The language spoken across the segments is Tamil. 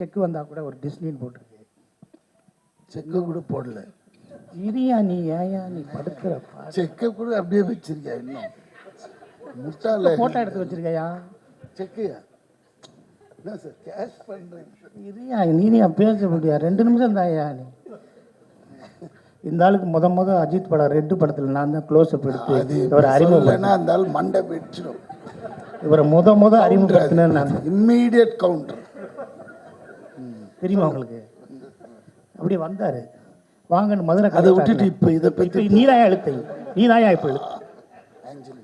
செக்கு வந்தால் கூட ஒரு டிஸ்னின்னு போட்டிருக்கு. செக்கை கூட போடல. இரியா நீ ஏயா நீ படுக்கிற செக்கை கூட அப்படியே வச்சிருக்கியா இன்னும்? முட்டாள ஃபோட்டோ எடுத்து வச்சிருக்கையா? செக்கையா? என்ன சார் கேஷ் பண்ணுறேன் இரியா நீரியா பேச முடியா? ரெண்டு நிமிஷம் தாயா நீ. இந்த ஆளுக்கு முத முத அஜித் படம் ரெட்டு படத்தில் நான் தான் க்ளோஸ் அப் எடுத்து இவரை அறிமுகம் இல்லைன்னா அந்த ஆள் மண்டை வெடிச்சிடும் இவரை முத முத அறிமுகப்படுத்தினேன் நான். இம்மீடியட் கவுண்டர் தெரியுமா உங்களுக்கு? அப்படி வந்தாரு. வாங்கன்னு மதுரை அதை கதை விட்டுட்டு இப்போ இதை இப்போ பற்றி நீதாயா எழுத்தை. நீதாயா இப்போ எழுத்து. ஆஞ்சலி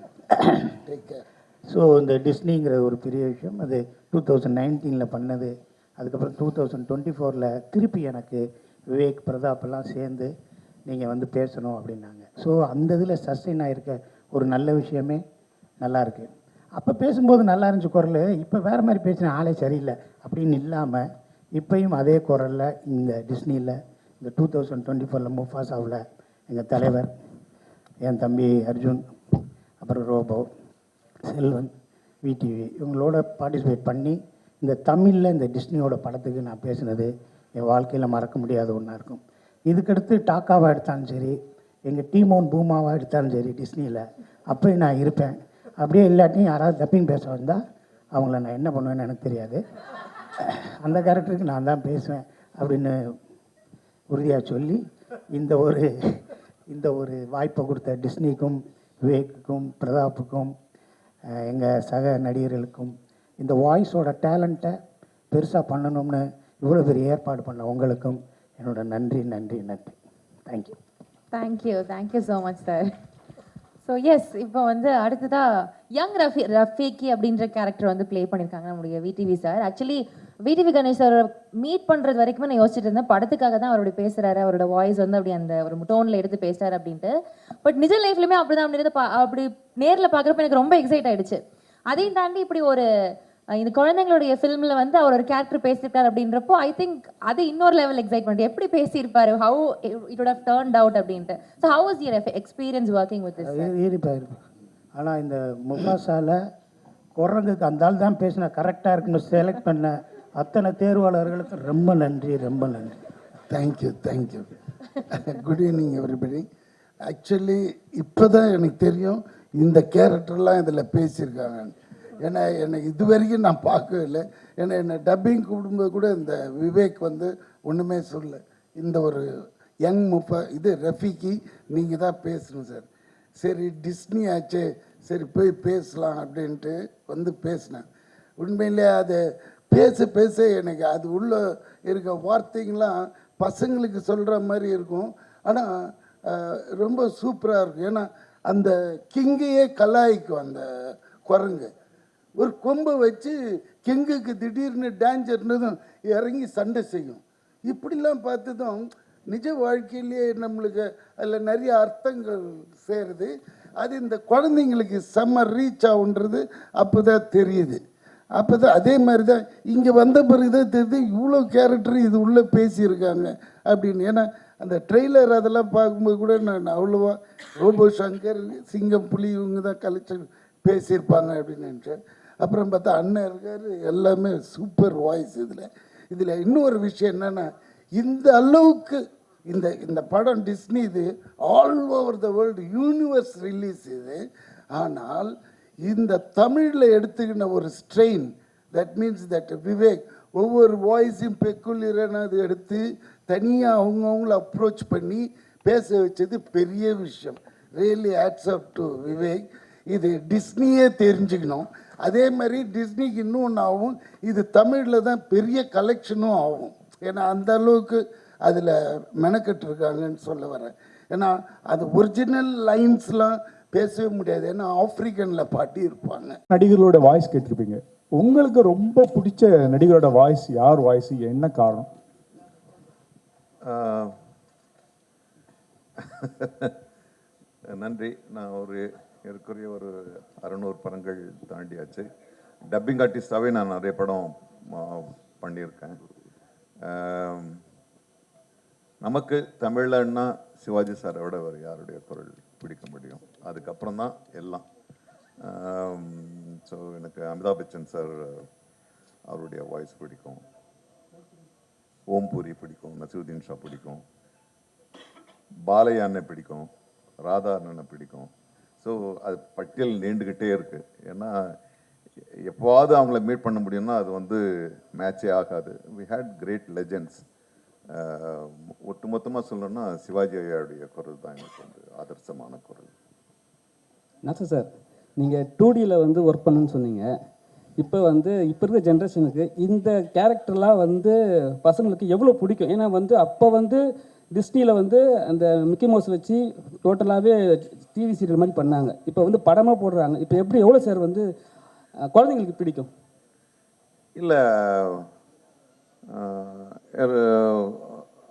டேக் கேர் ஸோ இந்த டிஸ்னிங்கிற ஒரு பெரிய விஷயம் அது டூ தௌசண்ட் நைன்டீனில் பண்ணது. அதுக்கப்புறம் டூ தௌசண்ட் டுவெண்ட்டி ஃபோரில் திருப்பி எனக்கு விவேக் பிரதாப் எல்லாம் சேர்ந்து நீங்கள் வந்து பேசணும் அப்படின்னாங்க. ஸோ அந்த இதில் சஸ்டெயின் ஆகிருக்க ஒரு நல்ல விஷயமே நல்லா இருக்கு. அப்போ பேசும்போது நல்லா இருந்துச்சு குரல். இப்போ வேறு மாதிரி பேசின ஆளே சரியில்லை அப்படின்னு இல்லாமல் இப்பையும் அதே குரலில் இந்த டிஸ்னியில் இந்த டூ தௌசண்ட் டுவெண்ட்டி ஃபோரில் முஃபாசாவில் எங்கள் தலைவர் என் தம்பி அர்ஜுன் அப்புறம் ரோபோ செல்வன் விடிவி இவங்களோட பார்ட்டிசிபேட் பண்ணி இந்த தமிழில் இந்த டிஸ்னியோட படத்துக்கு நான் பேசினது என் வாழ்க்கையில் மறக்க முடியாத ஒன்றா இருக்கும். இதுக்கடுத்து டாக்காவாக எடுத்தாலும் சரி எங்கள் டீமோன் பூமாவாக எடுத்தாலும் சரி டிஸ்னியில் அப்போயும் நான் இருப்பேன். அப்படியே இல்லாட்டியும் யாராவது தப்பிங் பேச வந்தால் அவங்கள நான் என்ன பண்ணுவேன்னு எனக்கு தெரியாது. அந்த கேரக்டருக்கு நான் தான் பேசுவேன் அப்படின்னு உறுதியாக சொல்லி இந்த ஒரு இந்த ஒரு வாய்ப்பை கொடுத்த டிஸ்னிக்கும் விவேக்குக்கும் பிரதாப்புக்கும் எங்கள் சக நடிகர்களுக்கும் இந்த வாய்ஸோட டேலண்ட்டை பெருசாக பண்ணணும்னு இவ்வளோ பெரிய ஏற்பாடு பண்ண உங்களுக்கும் என்னோட நன்றி நன்றி நன்றி. Thank you thank you thank you so much sir so yes இப்போ வந்து அடுத்ததாக யங் ரஃபி ரஃபீக்கி அப்படின்ற கேரக்டர் வந்து ப்ளே பண்ணியிருக்காங்க நம்முடைய VTV sir actually VTV Ganesh meet பண்ணுறது வரைக்குமே நான் யோசிச்சுட்டு இருந்தேன். படத்துக்காக தான் அவருடைய பேசுகிறாரு அவரோட வாய்ஸ் வந்து அப்படி அந்த ஒரு டோனில் எடுத்து பேசுகிறாரு அப்படின்ட்டு. பட் நிஜ லைஃப்லையுமே அப்படி தான் அப்படின்றத பா- அப்படி நேரில் பார்க்குறப்ப எனக்கு ரொம்ப எக்ஸைட் ஆகிடுச்சு அதையும் தாண்டி இப்படி ஒரு இந்த குழந்தைங்களுடைய ஃபிலிமில் வந்து அவர் ஒரு கேரக்டர் பேசியிருக்காரு அப்படின்றப்போ ஐ திங்க் அது இன்னொரு லெவல் எக்ஸைட்மெண்ட் எப்படி பேசியிருப்பாரு? How it would have turned out அப்படின்ட்டு. So how is your experience working with this ஆனால் இந்த முகாசால குரங்குக்கு அந்த ஆள் தான் பேசினா கரெக்டாக இருக்குன்னு செலக்ட் பண்ண அத்தனை தேர்வாளர்களுக்கும் ரொம்ப நன்றி ரொம்ப நன்றி. Thank you thank you good evening everybody actually இப்போ தான் எனக்கு தெரியும் இந்த கேரக்டர்லாம் இதில் பேசியிருக்காங்க. ஏன்னா என்னை இது வரைக்கும் நான் பார்க்கவே இல்லை. ஏன்னா என்னை டப்பிங் கூப்பிடும்போது கூட இந்த விவேக் வந்து ஒன்றுமே சொல்ல இந்த ஒரு யங் முப்ப இது ரஃபிக்கு நீங்கள் தான் பேசணும் சார். சரி டிஸ்னி ஆச்சே சரி போய் பேசலாம் அப்படின்ட்டு வந்து பேசினேன். உண்மையிலே அது பேச பேச எனக்கு அது உள்ளே இருக்க வார்த்தைங்களாம் பசங்களுக்கு சொல்கிற மாதிரி இருக்கும். ஆனால் ரொம்ப சூப்பராக இருக்கும். ஏன்னா அந்த கிங்கையே கலாய்க்கும் அந்த குரங்கு. ஒரு கொம்பை வச்சு கிங்குக்கு திடீர்னு டேஞ்சர்னதும் இறங்கி சண்டை செய்யும். இப்படிலாம் பார்த்ததும் நிஜ வாழ்க்கையிலேயே நம்மளுக்கு அதில் நிறைய அர்த்தங்கள் சேருது. அது இந்த குழந்தைங்களுக்கு செம்ம ரீச் ஆகுன்றது அப்போ தான் தெரியுது. அப்போ தான் அதே மாதிரி தான் இங்கே வந்த பிறகு தான் தெரியுது இவ்வளோ கேரக்டர் இது உள்ளே பேசியிருக்காங்க அப்படின்னு. ஏன்னா அந்த ட்ரெய்லர் அதெல்லாம் பார்க்கும்போது கூட நான் அவ்வளோவா ரோபோ சங்கர் சிங்கம் புலி இவங்க தான் கலைச்சல் பேசியிருப்பாங்க அப்படின்னு நினச்சேன். அப்புறம் பார்த்தா அண்ணன் இருக்கார் எல்லாமே சூப்பர் வாய்ஸ் இதில். இதில் இன்னொரு விஷயம் என்னென்னா இந்த அளவுக்கு இந்த இந்த படம் டிஸ்னி இது all over the world universe release இது. ஆனால் இந்த தமிழில் எடுத்துக்கின ஒரு strain that means that Vivek ஒவ்வொரு வாய்ஸையும் பெக்குலியரான எடுத்து தனியாக அவங்கவுங்கள அப்ரோச் பண்ணி பேச வச்சது பெரிய விஷயம். Really hats off to Vivek. இது டிஸ்னியே தெரிஞ்சுக்கணும். அதே மாதிரி டிஸ்னிக்கு இன்னும் ஒன்று ஆகும். இது தமிழில் தான் பெரிய கலெக்ஷனும் ஆகும். ஏன்னா அந்த அளவுக்கு அதில் மெனக்கெட்டு இருக்காங்கன்னு சொல்ல வரேன். ஏன்னா அது ஒரிஜினல் லைன்ஸ்லாம் பேசவே முடியாது. ஏன்னா ஆப்ரிக்கனில் பாட்டி இருப்பாங்க. நடிகர்களோட வாய்ஸ் கேட்டிருப்பீங்க. உங்களுக்கு ரொம்ப பிடிச்ச நடிகரோட வாய்ஸ் யார்? வாய்ஸ் என்ன காரணம்? நன்றி. நான் ஒரு ஏற்குறைய ஒரு அறநூறு படங்கள் தாண்டியாச்சு. டப்பிங் ஆர்டிஸ்டாகவே நான் நிறைய படம் பண்ணியிருக்கேன். நமக்கு தமிழன்னா சிவாஜி சாரை விட வேறு யாருடைய குரல் பிடிக்க முடியும்? அதுக்கப்புறம் தான் எல்லாம். ஸோ எனக்கு அமிதாப் பச்சன் சார் அவருடைய வாய்ஸ் பிடிக்கும். ஓம்பூரி பிடிக்கும் நசீருதீன் ஷா பிடிக்கும். பாலையா அண்ணன் பிடிக்கும் ராதா அண்ணனை பிடிக்கும். ஸோ அது பட்டியல் நீண்டுக்கிட்டே இருக்குது ஏன்னா எப்போவாவது அவங்கள மீட் பண்ண முடியும்னா அது வந்து மேட்சே ஆகாது. வி ஹேட் கிரேட் லெஜெண்ட்ஸ் ஒட்டுமொத்தமாக சொல்லணும்னா சிவாஜி ஐயாவுடைய குரல் தான் எனக்கு வந்து ஆதர்சமான குரல். என்ன சார் நீங்கள் டூ டியில் வந்து ஒர்க் பண்ணுன்னு சொன்னீங்க. இப்போ வந்து இப்போ இருக்க ஜென்ரேஷனுக்கு இந்த கேரக்டர்லாம் வந்து பசங்களுக்கு எவ்வளோ பிடிக்கும்? ஏன்னா வந்து அப்போ வந்து டிஸ்னியில் வந்து அந்த மிக்கி மவுஸ் வச்சு டோட்டலாகவே டிவி சீரியல் மாதிரி பண்ணாங்க. இப்போ வந்து படமாக போடுறாங்க. இப்போ எப்படி எவ்வளோ சார் வந்து குழந்தைங்களுக்கு பிடிக்கும்? இல்லை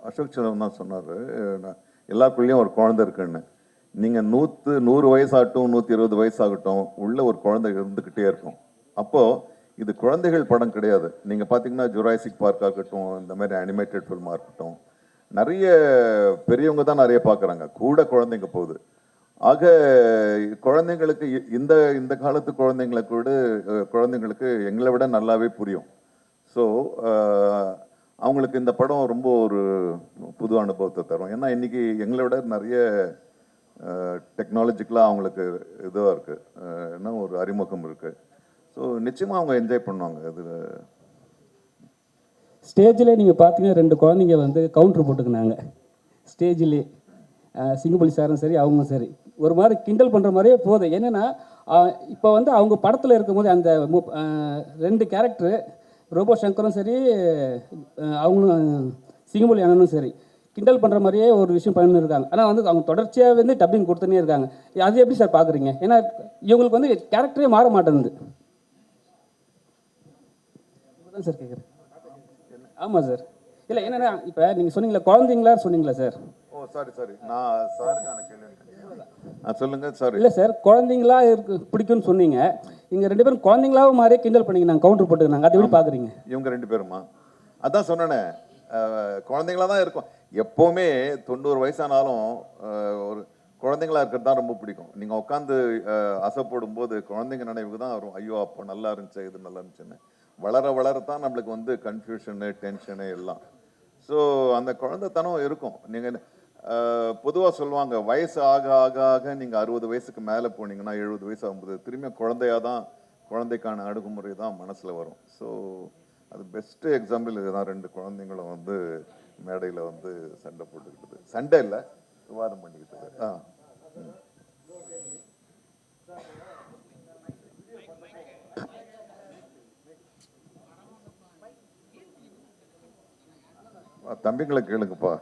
அசோக் செல்வம் தான் சொன்னார். எல்லாருக்குள்ளேயும் ஒரு குழந்தை இருக்குன்னு. நீங்கள் நூற்று நூறு வயசாகட்டும் நூற்றி இருபது வயசாகட்டும் உள்ள ஒரு குழந்தை இருந்துக்கிட்டே இருக்கும். அப்போது இது குழந்தைகள் படம் கிடையாது. நீங்கள் பார்த்தீங்கன்னா ஜுராசிக் பார்க்காக இருக்கட்டும் இந்த மாதிரி அனிமேட்டட் ஃபில்மாக இருக்கட்டும் நிறைய பெரியவங்க தான் நிறைய பார்க்குறாங்க கூட குழந்தைங்க போகுது. ஆக குழந்தைங்களுக்கு இ- இந்த இந்த காலத்து குழந்தைங்களை கூட குழந்தைங்களுக்கு எங்களை விட நல்லாவே புரியும். ஸோ அவங்களுக்கு இந்த படம் ரொம்ப ஒரு புது அனுபவத்தை தரும். ஏன்னா இன்னைக்கு எங்களை விட நிறைய டெக்னாலஜிக்கலாக அவங்களுக்கு இதுவாக இருக்குது என்ன ஒரு அறிமுகம் இருக்குது ஸோ நிச்சயமாக அவங்க என்ஜாய் பண்ணுவாங்க இதில். ஸ்டேஜில் நீங்கள் பார்த்தீங்கன்னா ரெண்டு குழந்தைங்க வந்து கவுண்டர் போட்டுக்கினாங்க. ஸ்டேஜிலே சிங்கப்பள்ளி சாரும் சரி அவங்களும் சரி. ஒரு மாதிரி கிண்டல் பண்ணுற மாதிரியே போதும் என்னென்னா இப்போ வந்து அவங்க படத்தில் இருக்கும்போது அந்த ரெண்டு கேரக்டரு ரோபோ சங்கரும் சரி அவங்களும் சிங்கப்பள்ளி அண்ணனும் சரி கிண்டல் பண்ணுற மாதிரியே ஒரு விஷயம் பண்ணிட்டு இருக்காங்க. ஆனால் வந்து அவங்க தொடர்ச்சியாக வந்து டப்பிங் கொடுத்துனே இருக்காங்க. அது எப்படி சார் பார்க்குறீங்க ஏன்னா இவங்களுக்கு வந்து கேரக்டரே மாற மாட்டேங்குது. தான் சார் கேட்குறேன் ஆமாம் சார் இல்லை என்னென்னா இப்போ நீங்கள் சொன்னீங்களா குழந்தைங்களா சொன்னீங்களா சார் ஓ சாரி சாரி நான் சாருக்கான கேள்வி ஆ சொல்லுங்க சாரி இல்லை சார் குழந்தைங்களா இருக்கு பிடிக்கும்னு சொன்னீங்க. இங்கே ரெண்டு பேரும் குழந்தைங்களாவும் மாதிரியே கிண்டல் பண்ணிங்க நாங்கள் கவுண்டர் போட்டுக்கிறாங்க அது எப்படி பார்க்குறீங்க இவங்க ரெண்டு பேருமா? அதான் சொன்னேனே. குழந்தைங்களா தான் இருக்கும். எப்போவுமே தொண்ணூறு வயசானாலும் ஒரு குழந்தைங்களா இருக்கிறது தான் ரொம்ப பிடிக்கும். நீங்கள் உட்காந்து அசைப்படும் போது குழந்தைங்க நினைவுக்கு தான் வரும். ஐயோ அப்போ நல்லா இருந்துச்சு இது நல்லா இருந்துச்சுன்னு. வளர வளர தான் நம்மளுக்கு வந்து கன்ஃபியூஷனு டென்ஷனு எல்லாம். ஸோ அந்த குழந்தைத்தனம் இருக்கும். நீங்கள் பொதுவாக சொல்லுவாங்க வயசு ஆக ஆக ஆக நீங்கள் அறுபது வயசுக்கு மேலே போனீங்கன்னா எழுபது வயசு ஆகும்போது திரும்பியும் குழந்தையாக தான் குழந்தைக்கான அணுகுமுறை தான் மனசில் வரும். ஸோ அது பெஸ்ட்டு எக்ஸாம்பிள் இதுதான். ரெண்டு குழந்தைங்களும் வந்து மேடையில் வந்து சண்டை போட்டுக்கிட்டது. சண்டை இல்லை விவாதம் பண்ணிக்கிட்டது ஆ. ம். ஆ, தம்பிங்களை கேளுங்கப்பா.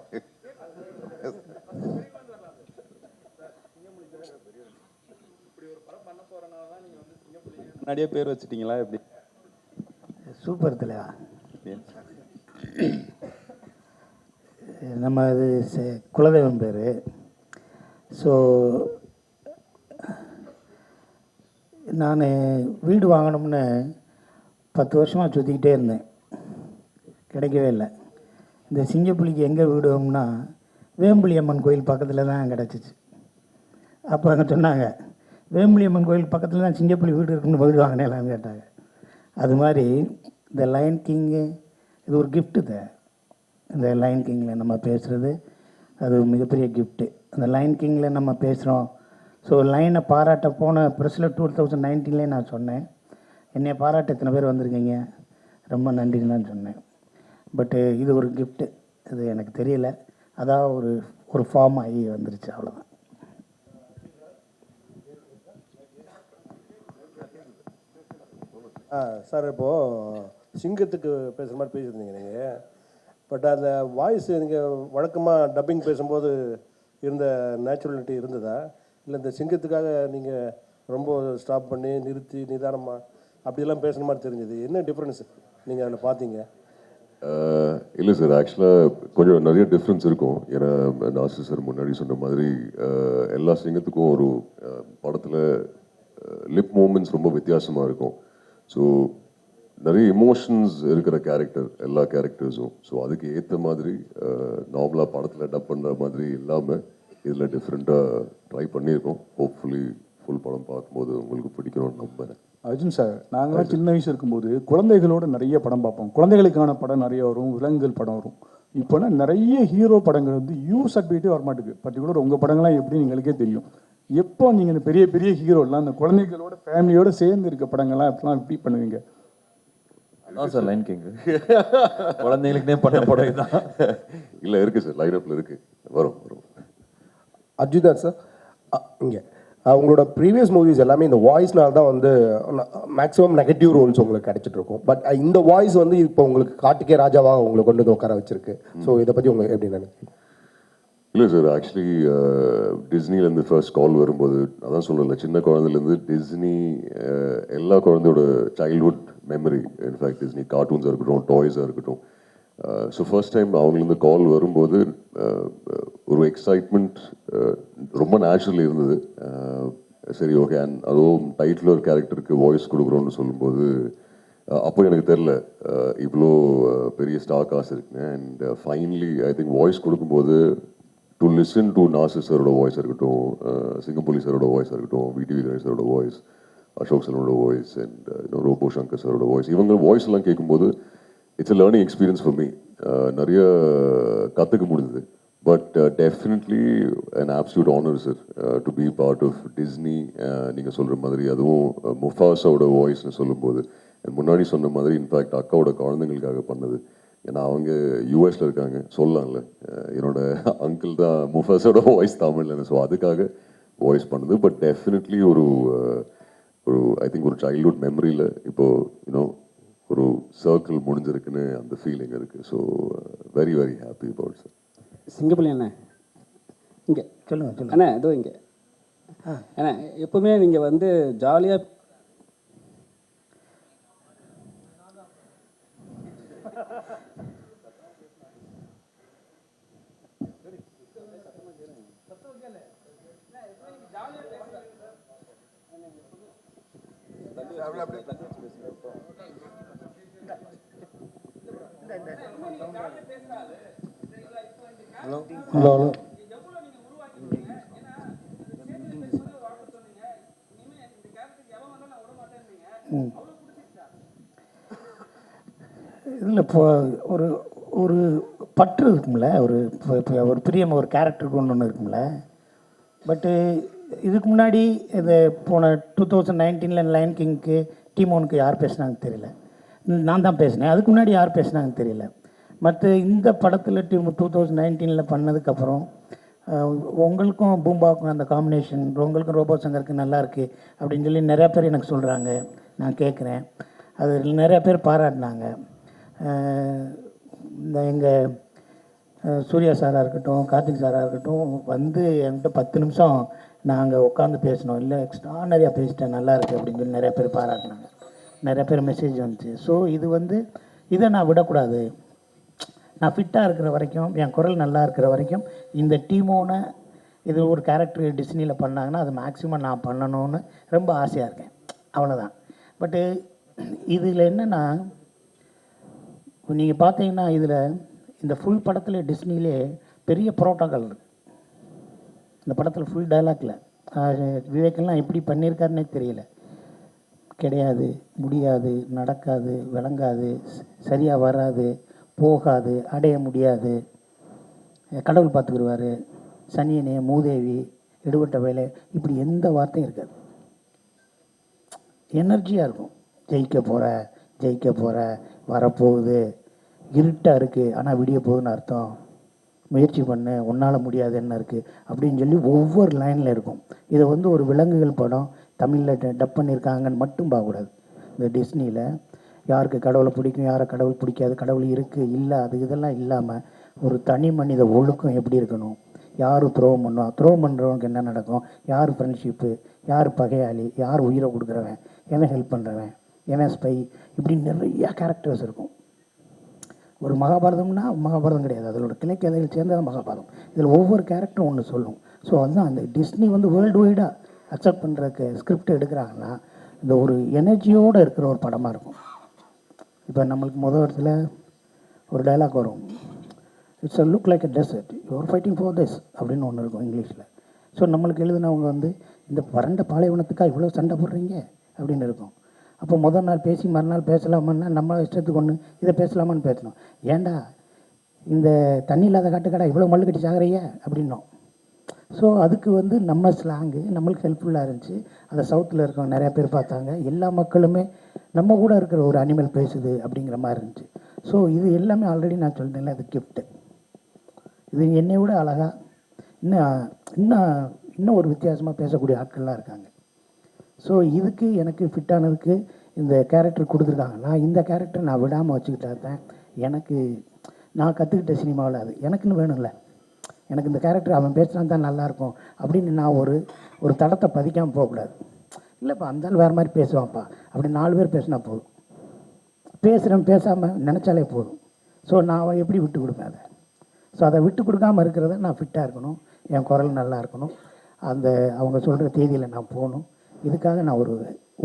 முன்னாடியே பேர் வச்சிட்டீங்களா எப்படி? சூப்பர் தலைவா. நம்ம இது செ- குலதெய்வம் பேர். ஸோ நான் வீடு வாங்கணும்னு பத்து வருஷமாக சுற்றிக்கிட்டே இருந்தேன். கிடைக்கவே இல்லை. இந்த சிங்கப்புலிக்கு எங்கே வீடு வேணும்னா வேம்புலி அம்மன் கோயில் பக்கத்தில் தான் கிடச்சிச்சு. அப்போ அங்கே சொன்னாங்க வேம்புலி அம்மன் கோயில் பக்கத்தில் தான் சிங்கப்புலி வீடு இருக்குன்னு வீடு வாங்கினேலான்னு கேட்டாங்க. அது மாதிரி இந்த லைன் கிங்கு இது ஒரு கிஃப்ட்டு தான் இந்த லைன் கிங்கில் நம்ம பேசுகிறது அது ஒரு மிகப்பெரிய கிஃப்ட்டு அந்த லைன் கிங்கில் நம்ம பேசுகிறோம் ஸோ லைனை பாராட்ட போன ப்ரெஸ்ஸில் டூ தௌசண்ட் நைன்டீன்லேயே நான் சொன்னேன். என்னை பாராட்ட இத்தனை பேர் வந்திருக்கீங்க. ரொம்ப நன்றின்னு தான் சொன்னேன். பட்டு இது ஒரு கிஃப்ட்டு இது எனக்கு தெரியல. அதான் ஒரு ஒரு ஃபார்ம் ஆகி வந்துருச்சு. அவ்வளோதான் சார் இப்போது சிங்கத்துக்கு பேசுகிற மாதிரி பேசியிருந்தீங்க நீங்கள் பட் அந்த வாய்ஸ் நீங்கள் வழக்கமாக டப்பிங் பேசும்போது இருந்த நேச்சுரலிட்டி இருந்ததா? இல்லை இந்த சிங்கத்துக்காக நீங்கள் ரொம்ப ஸ்டாப் பண்ணி நிறுத்தி நிதானமாக அப்படியெல்லாம் பேசுன மாதிரி தெரிஞ்சது. என்ன டிஃப்ரென்ஸ் நீங்கள் அதில் பார்த்தீங்க? இல்லை சார் ஆக்சுவலாக கொஞ்சம் நிறைய டிஃப்ரென்ஸ் இருக்கும். ஏன்னா நாசு சார் முன்னாடி சொன்ன மாதிரி எல்லா சிங்கத்துக்கும் ஒரு படத்தில் லிப் மூமெண்ட்ஸ் ரொம்ப வித்தியாசமாக இருக்கும். ஸோ நிறைய இமோஷன்ஸ் இருக்கிற கேரக்டர் எல்லா கேரக்டர்ஸும் ஸோ அதுக்கு ஏற்ற மாதிரி நார்மலாக படத்தில் டப் பண்ணுற மாதிரி இல்லாமல் இதில் டிஃப்ரெண்ட்டாக ட்ரை பண்ணியிருக்கோம் ஹோப்ஃபுல்லி ஃபுல் படம் பார்க்கும்போது உங்களுக்கு பிடிக்கணும்னு நம்புறேன். அர்ஜுன் சார் நாங்களாம் சின்ன வயசு இருக்கும்போது குழந்தைகளோட நிறைய படம் பார்ப்போம். குழந்தைகளுக்கான படம் நிறைய வரும் விலங்குகள் படம் வரும். இப்போனா நிறைய ஹீரோ படங்கள் வந்து யூ சர்டிஃபிகேட்டே வரமாட்டுக்கு. பர்டிகுலர் உங்கள் படங்கள்லாம் எப்படி எங்களுக்கே தெரியும். எப்போ நீங்கள் இந்த பெரிய பெரிய ஹீரோலாம் அந்த குழந்தைகளோட ஃபேமிலியோட சேர்ந்து இருக்க படங்கள்லாம் எப்படிலாம் எப்படி பண்ணுவீங்க? அதான் சார் லைன் கிங் குழந்தைங்களுக்குனே பண்ண படம் இதுதான் இல்லை இருக்கு சார் லைன் அப்ல இருக்கு. வரும் வரும். அர்ஜுன் சார் இங்கே. உங்களோட ப்ரீவியஸ் மூவிஸ் எல்லாமே இந்த வாய்ஸ்னால தான் வந்து மேக்ஸிமம் நெகட்டிவ் ரோல்ஸ் உங்களுக்கு கிடைச்சிட்டு இருக்கும். பட் இந்த வாய்ஸ் வந்து இப்போ உங்களுக்கு காட்டுக்கே ராஜாவாக உங்களை கொண்டு வந்து உட்கார வச்சிருக்கு. ஸோ இதை பற்றி உங்களுக்கு எப்படி நினைக்கிறீங்க? இல்லை சார் ஆக்சுவலி டிஸ்னிலேருந்து ஃபர்ஸ்ட் கால் வரும்போது அதான் சொல்லலை சின்ன குழந்தைலேருந்து டிஸ்னி uh, எல்லா குழந்தையோட childhood memory in fact Disney கார்ட்டூன்ஸாக இருக்கட்டும் டாய்ஸாக இருக்கட்டும். ஸோ ஃபர்ஸ்ட் டைம் அவங்கலேருந்து கால் வரும்போது uh, ஒரு எக்ஸைட்மெண்ட் uh, ரொம்ப நேச்சுரல் இருந்தது. சரி ஓகே அண்ட் அதுவும் டைட்டில் ஒரு கேரக்டருக்கு வாய்ஸ் கொடுக்குறோன்னு சொல்லும்போது அப்போ எனக்கு தெரில இவ்வளோ பெரிய ஸ்டாக் காசு இருக்குங்க and finally I think voice கொடுக்கும்போது டு லிசன் டு நாசிர் சாரோட வாய்ஸ் இருக்கட்டும் uh, சாரோட வாய்ஸ் இருக்கட்டும் விடிவி கணேஷ் சாரோட வாய்ஸ் அசோக் சலனோட வாய்ஸ் அண்ட் ரோபோ சங்கர் சாரோட வாய்ஸ் இவங்க வாய்ஸ் எல்லாம் கேட்கும்போது it's a learning experience for me நிறைய கற்றுக்க முடிஞ்சது. But definitely an absolute honour sir to be part of Disney நீங்கள் சொல்கிற மாதிரி அதுவும் முஃபாஸாவோட வாய்ஸ்னு சொல்லும்போது முன்னாடி சொன்ன மாதிரி இன்ஃபேக்ட் அக்காவோட குழந்தைங்களுக்காக பண்ணது. ஏன்னா அவங்க யூஎஸ்ல இருக்காங்க. சொல்லலாம்ல. என்னோட அங்கிள் தான் முஃபாஸோட வாய்ஸ் தமிழ்ல. ஸோ அதுக்காக வாய்ஸ் பண்ணுது. பட் டெஃபினெட்லி ஒரு ஒரு ஐ திங்க் ஒரு சைல்ட்ஹுட் மெமரியில் இப்போ யூனோ ஒரு சர்க்கிள் முடிஞ்சிருக்குன்னு அந்த ஃபீலிங் இருக்கு. So very very happy about sir Singampuli அண்ணா இங்கே. சொல்லுங்கள் சொல்லுங்கள் அண்ணா இதோ இங்கே. அண்ணா எப்பவுமே நீங்கள் வந்து ஜாலியாக ஹலோ. ஹலோ. இதில் இப்போ ஒரு ஒரு பற்று இருக்கும்ல ஒரு இப்போ ஒரு பிரியம் ஒரு கேரக்டருக்கு ஒன்று ஒன்று இருக்கும்ல. பட்டு இதுக்கு முன்னாடி இந்த போன டூ தௌசண்ட் நைன்டீனில் லைன் கிங்க்கு டீமோனுக்கு யார் பேசுனாங்கன்னு தெரியல. நான் தான் பேசினேன். அதுக்கு முன்னாடி யார் பேசுனாங்கன்னு தெரியல. மற்ற இந்த படத்தில் டூ தௌசண்ட் நைன்டீனில் பண்ணதுக்கப்புறம் உங்களுக்கும் பூம்பாவுக்கும் அந்த காம்பினேஷன் உங்களுக்கும் ரோபோ சங்கருக்கு நல்லா இருக்குது அப்படின்னு சொல்லி நிறையா பேர் எனக்கு சொல்கிறாங்க நான் கேட்குறேன் அது நிறையா பேர் பாராட்டினாங்க. இந்த எங்கள் சூர்யா சாராக இருக்கட்டும் கார்த்திக் சாராக இருக்கட்டும் வந்து என்கிட்ட பத்து நிமிஷம் நாங்கள் உட்காந்து பேசினோம். இல்லை எக்ஸ்ட்ரானரியாக பேசிட்டேன். நல்லா இருக்குது அப்படின்னு சொல்லி நிறையா பேர் பாராட்டினாங்க. நிறையா பேர் மெசேஜ் வந்துச்சு. ஸோ இது வந்து இதை நான் விடக்கூடாது. நான் ஃபிட்டாக இருக்கிற வரைக்கும் என் குரல் நல்லா இருக்கிற வரைக்கும் இந்த டீமோன இது ஒரு கேரக்டர் டிஸ்னியில் பண்ணாங்கன்னா அது மேக்ஸிமம் நான் பண்ணணும்னு ரொம்ப ஆசையாக இருக்கேன். அவ்வளோதான் பட்டு இதில் என்னென்னா நீங்கள் பார்த்தீங்கன்னா இதில் இந்த ஃபுல் படத்தில் டிஸ்னிலே பெரிய புரோட்டோக்கால் இருக்குது இந்த படத்தில் ஃபுல் டைலாக்ல விவேக்கெல்லாம் எப்படி பண்ணியிருக்காருன்னே தெரியல. கிடையாது முடியாது நடக்காது விளங்காது சரியாக வராது போகாது அடைய முடியாது. கடவுள் பார்த்துக்குருவார் சனியனே மூதேவி எடுபட்ட வேலை இப்படி எந்த வார்த்தையும் இருக்காது. எனர்ஜியாக இருக்கும். ஜெயிக்க போகிற ஜெயிக்க போகிற வரப்போகுது. இருட்டாக இருக்குது ஆனால் விடிய போகுதுன்னு அர்த்தம். முயற்சி பண்ணு உன்னால் முடியாது என்ன இருக்குது அப்படின்னு சொல்லி ஒவ்வொரு லைனில் இருக்கும். இதை வந்து ஒரு விலங்குகள் படம் தமிழில் டப் பண்ணியிருக்காங்கன்னு மட்டும் பார்க்கக்கூடாது. இந்த டிஸ்னியில் யாருக்கு கடவுளை பிடிக்கும் யாரை கடவுள் பிடிக்காது கடவுள் இருக்குது இல்லை அது இதெல்லாம் இல்லாமல் ஒரு தனி மனித ஒழுக்கம் எப்படி இருக்கணும்? யார் துரோகம் பண்ணுவா? துரோகம் பண்ணுறவனுக்கு என்ன நடக்கும்? யார் ஃப்ரெண்ட்ஷிப்பு யார் பகையாளி யார் உயிரை கொடுக்குறவன் எவன் ஹெல்ப் பண்ணுறவன் எவன் ஸ்பை இப்படி நிறைய கேரக்டர்ஸ் இருக்கும். ஒரு மகாபாரதம்னா மகாபாரதம் கிடையாது. அதோட கிளை கதைகள் சேர்ந்தது மகாபாரதம். இதில் ஒவ்வொரு கேரக்டரும் ஒன்று சொல்லும். ஸோ அதுதான் அந்த டிஸ்னி வந்து வேர்ல்டு வைடாக அக்செப்ட் பண்ணுறதுக்கு ஸ்கிரிப்ட் எடுக்கிறாங்கன்னா இந்த ஒரு எனர்ஜியோடு இருக்கிற ஒரு படமாக இருக்கும். இப்போ நம்மளுக்கு முதல் இடத்துல ஒரு டைலாக் வரும். It's a look like a desert you're fighting for this அப்படின்னு ஒன்று இருக்கும் இங்கிலீஷில். ஸோ நம்மளுக்கு எழுதினவங்க வந்து இந்த வறண்ட பாலைவனத்துக்காக இவ்வளோ சண்டை போடுறீங்க? அப்படின்னு இருக்கும். அப்போ முதல் நாள் பேசி மறுநாள் பேசலாமான்னா நம்ம இஷ்டத்துக்கு ஒன்று இதை பேசலாமான்னு பேசணும். ஏன்டா இந்த தண்ணி இல்லாத காட்டுக்கடா இவ்வளோ மல்லு கட்டி சாகுறைய அப்படின்னோம். ஸோ அதுக்கு வந்து நம்ம ஸ்லாங்கு நம்மளுக்கு ஹெல்ப்ஃபுல்லாக இருந்துச்சு. அதை சவுத்தில் இருக்கவங்க நிறையா பேர் பார்த்தாங்க. எல்லா மக்களுமே நம்ம கூட இருக்கிற ஒரு அனிமல் பேசுது அப்படிங்கிற மாதிரி இருந்துச்சு. ஸோ இது எல்லாமே ஆல்ரெடி நான் சொல்லிட்டேன்ல அது கிஃப்ட்டு இது என்னை விட அழகாக இன்னும் இன்னும் இன்னும் ஒரு வித்தியாசமாக பேசக்கூடிய ஆட்கள்லாம் இருக்காங்க. ஸோ இதுக்கு எனக்கு ஃபிட்டானதுக்கு இந்த கேரக்டர் கொடுத்துருக்காங்க. நான் இந்த கேரக்டர் நான் விடாமல் வச்சுக்கிட்டா தான் எனக்கு நான் கற்றுக்கிட்ட சினிமாவில் அது. எனக்குன்னு வேணும்ல. எனக்கு இந்த கேரக்டர் அவன் பேசினா தான் நல்லாயிருக்கும் அப்படின்னு நான் ஒரு ஒரு தடத்தை பதிக்காமல் போகக்கூடாது. இல்லைப்பா அந்த ஆள் வேறு மாதிரி பேசுவான்ப்பா. அப்படி நாலு பேர் பேசினா போதும். பேசுகிறேன் பேசாமல் நினச்சாலே போதும். ஸோ நான் அவன் எப்படி விட்டு கொடுப்பேன் அதை? ஸோ அதை விட்டு கொடுக்காம இருக்கிறத நான் ஃபிட்டாக இருக்கணும். என் குரல் நல்லா இருக்கணும். அந்த அவங்க சொல்கிற தேதியில் நான் போகணும். இதுக்காக நான் ஒரு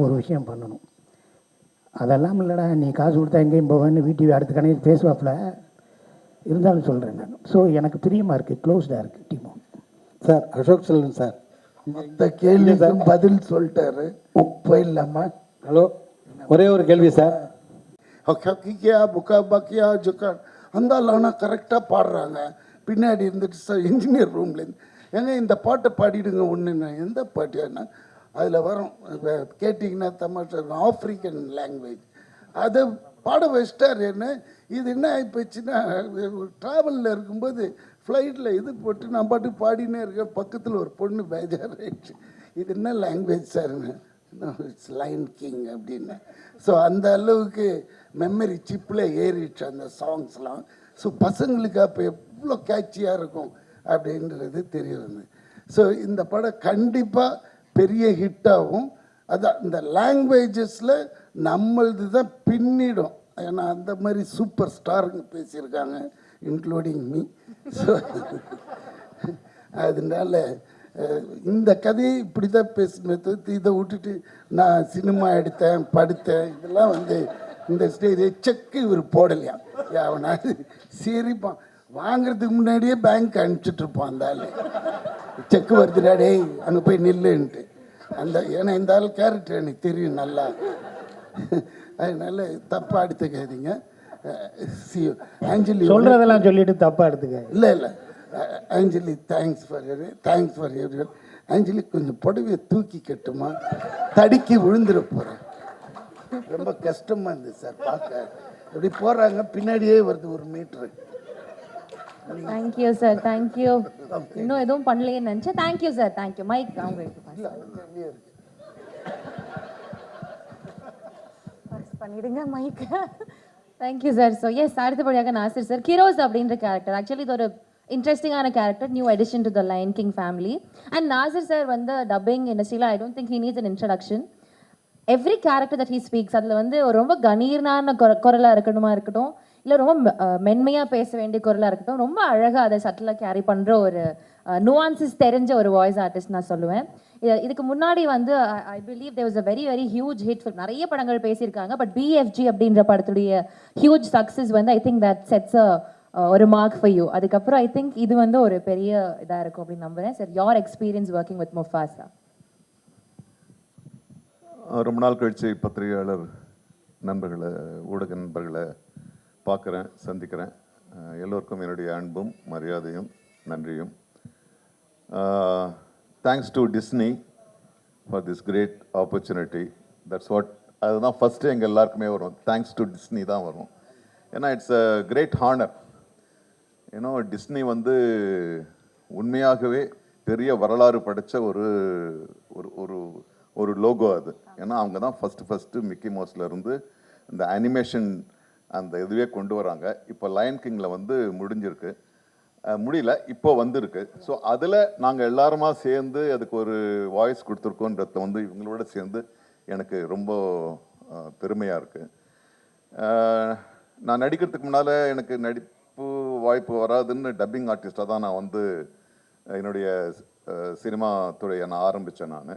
ஒரு விஷயம் பண்ணணும். அதெல்லாம் இல்லைடா நீ காசு கொடுத்தா எங்கேயும் போவேன்னு வீட்டு அடுத்த கணக்கு பேசுவாப்புல. இருந்தாலும் சொல்கிறேன் நான். ஸோ எனக்கு பிரியமாக இருக்குது க்ளோஸ்டாக இருக்குது Timon. Sir Ashok Selvan sir மொத்த கேள்விக்கும் பதில் சொல்லிட்டாரு. போயிடலாமா ஹலோ ஒரே ஒரு கேள்வி சார். ஹக்கியா புக்கா பக்கியா ஜுக்கா அந்த ஆனால் கரெக்டாக பாடுறாங்க. பின்னாடி இருந்துட்டு சார் இன்ஜினியர் ரூம்லேருந்து ஏங்க இந்த பாட்டை பாடிடுங்க ஒன்றுண்ணா எந்த பாட்டுன்னா அதில் வரும் இப்ப கேட்டிங்கன்னா தமிழ் ஆப்ரிக்கன் லாங்குவேஜ் அதை பாட வச்சிட்டார் என்ன? இது என்ன ஆகிப்போச்சுன்னா ட்ராவலில் இருக்கும்போது ஃப்ளைட்டில் இது போட்டு நான் பாட்டு பாடினே இருக்கேன். பக்கத்தில் ஒரு பொண்ணு பேஜாராயிடுச்சு. இது என்ன லாங்குவேஜ் சார்னு இட்ஸ் லைன் கிங் அப்படின்னு. ஸோ அந்த அளவுக்கு மெமரி சிப்பில் ஏறிடுச்சு அந்த சாங்ஸ்லாம் ஸோ பசங்களுக்கு அப்போ எவ்வளோ கேட்சியாக இருக்கும் அப்படின்றது தெரிய வந்து ஸோ இந்த படம் கண்டிப்பாக பெரிய ஹிட்டாகும் அதான் இந்த லாங்குவேஜஸில் நம்மளது தான் பின்னிடும். ஏன்னா அந்த மாதிரி சூப்பர் ஸ்டாருங்க பேசியிருக்காங்க இன்க்ளூடிங் மீ ஸோ அதனால இந்த கதையை இப்படி தான் பேசினது இதை விட்டுட்டு நான் சினிமா எடுத்தேன் படுத்தேன் இதெல்லாம் வந்து இந்த ஸ்டேஜ் செக்கு இவர் போடலையா? அவனாவது சிரிப்பான் வாங்குறதுக்கு முன்னாடியே பேங்க் அனுப்பிச்சிட்ருப்பான் அந்த ஆள். செக்கு வருதுடா டேய் அங்கே போய் நில்லுன்ட்டு. அந்த ஏன்னா இந்த ஆள் கேரக்டர் எனக்கு தெரியும் நல்லா. அதனால தப்பாக எடுத்துக்காதீங்க. சி ஆஞ்சலி சொல்கிறதெல்லாம் சொல்லிட்டு தப்பாக எடுத்துக்க இல்லை இல்லை. Anjali thanks for thanks for every Anjali கொஞ்சம் புடவையை தூக்கி கட்டுமா? தடுக்கி விழுந்துட போகிறேன் ரொம்ப கஷ்டமாக இருந்துச்சு சார் பார்க்க. இப்படி போகிறாங்க பின்னாடியே வருது ஒரு மீட்ரு தேங்க்யூ சார் தேங்க்யூ இன்னும் எதுவும் பண்ணலையேன்னு நினச்சேன். தேங்க்யூ சார் தேங்க்யூ மைக் அவங்க எடுத்து பண்ணிடுங்க mic thank you sir so yes அடுத்தபடியாக நாசர் சார் கிரோஸ் அப்படின்ற கேரக்டர் ஆக்சுவலி இது ஒரு இன்ட்ரெஸ்டிங்கான character new addition to the lion king family and Nassar sir வந்து டப்பிங் இண்டஸ்ட்ரியில் I don't think he needs an introduction every character that he speaks அதில் வந்து ஒரு ரொம்ப கணீர்னான குர குரலாக இருக்கணுமா இருக்கட்டும். இல்லை ரொம்ப மென்மையாக பேச வேண்டிய குரலாக இருக்கட்டும் ரொம்ப அழகாக அதை சட்டிலாக கேரி பண்ணுற ஒரு நுவான்சஸ் தெரிஞ்ச ஒரு வாய்ஸ் ஆர்டிஸ்ட் நான் சொல்லுவேன். இது- இதுக்கு முன்னாடி வந்து I believe there was a very very huge hit film நிறைய படங்கள் பேசியிருக்காங்க பட் பிஎஃப்ஜி அப்படின்ற படத்துடைய ஹியூஜ் சக்ஸஸ் வந்து I think that sets a ஒரு மார்க் ஃபார் யூ அதுக்கப்புறம் ஐ திங்க் இது வந்து ஒரு பெரிய இதாக இருக்கும் அப்படின்னு நம்புறேன். சார் யார் எக்ஸ்பீரியன்ஸ் ஒர்க்கிங் வித் முஃபாஸா ரொம்ப நாள் கழிச்சு பத்திரிகையாளர் நண்பர்களை ஊடக நண்பர்களை பார்க்குறேன் சந்திக்கிறேன். எல்லோருக்கும் என்னுடைய அன்பும் மரியாதையும் நன்றியும். Thanks to Disney for this great opportunity that's what அதுதான் ஃபஸ்ட்டு எங்கள் எல்லாருக்குமே வரும். தேங்க்ஸ் டு டிஸ்னி தான் வரும். ஏன்னா இட்ஸ் அ கிரேட் ஹானர் ஏன்னா டிஸ்னி வந்து உண்மையாகவே பெரிய வரலாறு படைச்ச ஒரு ஒரு ஒரு ஒரு லோகோ அது. ஏன்னா அவங்க தான் ஃபஸ்ட்டு ஃபஸ்ட்டு மிக்கி மவுஸ்லேருந்து இந்த அனிமேஷன் அந்த இதுவே கொண்டு வராங்க. இப்போ லயன் கிங்கில் வந்து முடிஞ்சிருக்கு. முடியல இப்போ வந்திருக்கு. ஸோ அதில் நாங்கள் எல்லாருமா சேர்ந்து அதுக்கு ஒரு வாய்ஸ் கொடுத்துருக்கோன்றத வந்து இவங்களோட சேர்ந்து எனக்கு ரொம்ப பெருமையாக இருக்குது நான் நடிக்கிறதுக்கு முன்னால் எனக்கு நடிப்பு வாய்ப்பு வராதுன்னு டப்பிங் ஆர்டிஸ்டாக தான் நான் வந்து என்னுடைய சினிமா துறையை நான் ஆரம்பித்தேன் நான்.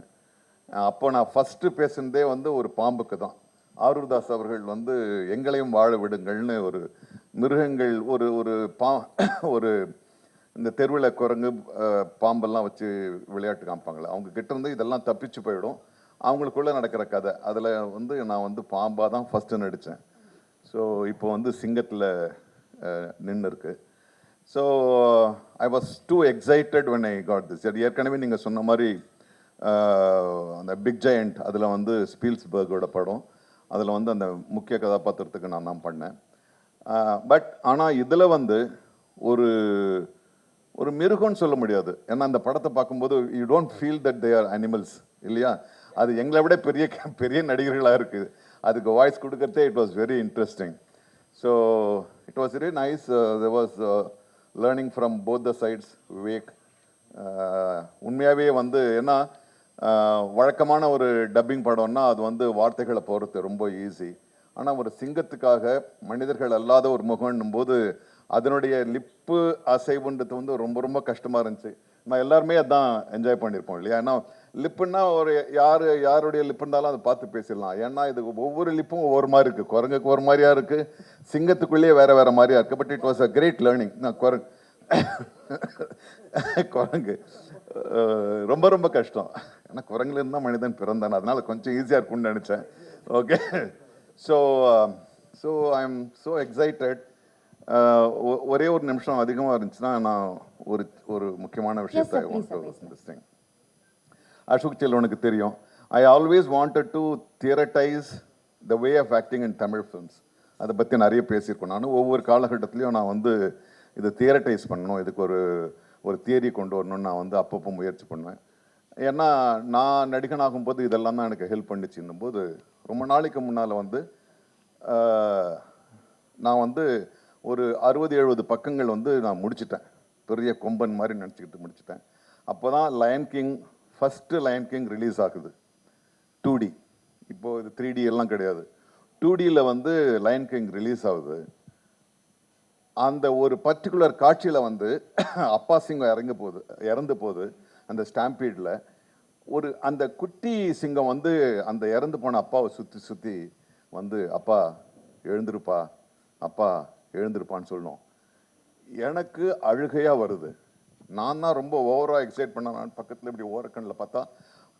அப்போ நான் ஃபஸ்ட்டு பேசுனதே வந்து ஒரு பாம்புக்கு தான். ஆரூர்தாஸ் அவர்கள் வந்து எங்களையும் வாழ விடுங்கள்னு ஒரு மிருகங்கள் ஒரு ஒரு பா ஒரு இந்த தெருவில் குரங்கு பாம்பெல்லாம் வச்சு விளையாட்டு காமிப்பாங்களே அவங்க கிட்ட இருந்து இதெல்லாம் தப்பிச்சு போயிடும். அவங்களுக்குள்ளே நடக்கிற கதை. அதில் வந்து நான் வந்து பாம்பாக தான் ஃபஸ்ட்டு நடித்தேன் ஸோ இப்போ வந்து சிங்கத்தில் நின்று இருக்கு so I was too excited when I got this ஏற்கனவே நீங்கள் சொன்ன மாதிரி அந்த பிக் ஜெயண்ட் அதில் வந்து ஸ்பீல்ஸ்பர்கோட படம். அதில் வந்து அந்த முக்கிய கதாபாத்திரத்துக்கு நான் தான் பண்ணேன். பட் ஆனால் இதில் வந்து ஒரு ஒரு மிருகம்னு சொல்ல முடியாது. ஏன்னா அந்த படத்தை பார்க்கும்போது you don't feel that they are animals இல்லையா? அது எங்களை விட பெரிய பெரிய நடிகர்களாக இருக்குது அதுக்கு வாய்ஸ் கொடுக்கறதே it was very interesting so it was very nice there was learning from both the sides Vivek உண்மையாகவே வந்து ஏன்னா வழக்கமான ஒரு டப்பிங் படம்னா அது வந்து வார்த்தைகளை போகிறது ரொம்ப ஈஸி ஆனால் ஒரு சிங்கத்துக்காக மனிதர்கள் அல்லாத ஒரு முகம்னும் போது அதனுடைய லிப்பு அசைவுன்றது வந்து ரொம்ப ரொம்ப கஷ்டமாக இருந்துச்சு. நான் எல்லாருமே அதான் என்ஜாய் பண்ணியிருப்போம் இல்லையா? ஏன்னா லிப்புன்னா ஒரு யார் யாருடைய லிப்பு இருந்தாலும் அதை பார்த்து பேசிடலாம். ஏன்னா இது ஒவ்வொரு லிப்பும் ஒவ்வொரு மாதிரி இருக்குது குரங்குக்கு ஒரு மாதிரியா இருக்குது சிங்கத்துக்குள்ளேயே வேறு வேறு மாதிரியா இருக்குது but it was a great learning நான் குரங்கு. குரங்கு. ரொம்ப ரொம்ப கஷ்டம். ஏன்னா குரங்குல இருந்தா மனிதன் பிறந்தான். அதனால கொஞ்சம் ஈஸியாக இருக்கும்னு நினச்சேன். Okay so so I am so excited ஒரே ஒரு நிமிஷம் அதிகமாக இருந்துச்சுன்னா நான் ஒரு ஒரு முக்கியமான விஷயத்தை அசோக் செல்வனுக்கு தெரியும். I always wanted to theorise the way of acting in Tamil films அதை பற்றி நிறைய பேசியிருக்கோம். நான் ஒவ்வொரு காலகட்டத்திலையும் நான் வந்து இதை தியரட்டைஸ் பண்ணணும். இதுக்கு ஒரு ஒரு தியரி கொண்டு வரணும்னு நான் வந்து அப்பப்போ முயற்சி பண்ணுவேன். ஏன்னா நான் நடிகனாகும் போது இதெல்லாம் தான் எனக்கு ஹெல்ப் பண்ணிச்சுன்னும் போது ரொம்ப நாளைக்கு முன்னால் வந்து நான் வந்து ஒரு அறுபது எழுபது பக்கங்கள் வந்து நான் முடிச்சிட்டேன். பெரிய கொம்பன் மாதிரி நினச்சிக்கிட்டு முடிச்சிட்டேன். அப்போ தான் lion king first lion king release ஆகுது. டூ டி இப்போது இது த்ரீ டி எல்லாம் கிடையாது. டூ டியில் வந்து லயன் கிங் ரிலீஸ் ஆகுது. அந்த ஒரு பர்டிகுலர் காட்சியில் வந்து அப்பா சிங்கம் இறங்க போகுது இறந்து போகுது அந்த ஸ்டாம்பீடில் ஒரு அந்த குட்டி சிங்கம் வந்து அந்த இறந்து போன அப்பாவை சுற்றி சுற்றி வந்து அப்பா எழுந்திருப்பா அப்பா எழுந்திருப்பான்னு சொல்லணும் எனக்கு அழுகையாக வருது. நான் தான் ரொம்ப ஓவராக எக்ஸைட் பண்ண பக்கத்தில் இப்படி ஓரக்கண்ணில் பார்த்தா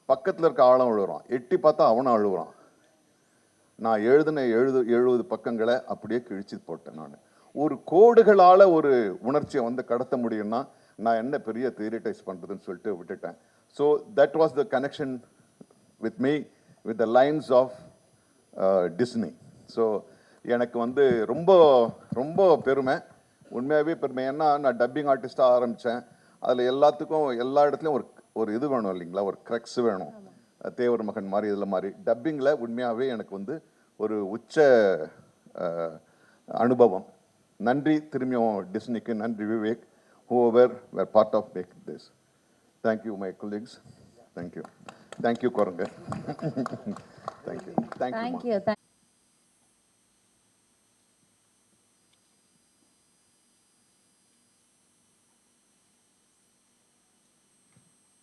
பக்கத்தில் இருக்க ஆழம் அழுகுறான். எட்டி பார்த்தா அவனும் அழுகுறான். நான் எழுதின எழுது எழுபது பக்கங்களை அப்படியே கிழிச்சு போட்டேன் நான். ஒரு கோடுகளால் ஒரு உணர்ச்சியை வந்து கடத்த முடியும்னா நான் என்ன பெரிய தியரிட்டைஸ் பண்ணுறதுன்னு சொல்லிட்டு விட்டுட்டேன். So that was the connection with me with the lions of Disney so எனக்கு வந்து ரொம்ப ரொம்ப பெருமை. உண்மையாகவே பெருமை. ஏன்னா நான் டப்பிங் ஆர்டிஸ்ட்டாக ஆரம்பித்தேன் அதில் எல்லாத்துக்கும் எல்லா இடத்துலையும் ஒரு ஒரு இது வேணும் இல்லைங்களா? ஒரு க்ரக்ஸ் வேணும். தேவர் மகன் மாதிரி இதில் மாதிரி. டப்பிங்கில் உண்மையாகவே எனக்கு வந்து ஒரு உச்ச அனுபவம். நன்றி. திரும்பியும் டிஸ்னிக்கு நன்றி Vivek. whoever were part of make this. Thank you, my colleagues. Thank you. Thank you, Korangar. Thank you. Thank, Thank you. you. Thank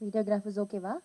Videograph is okay, va?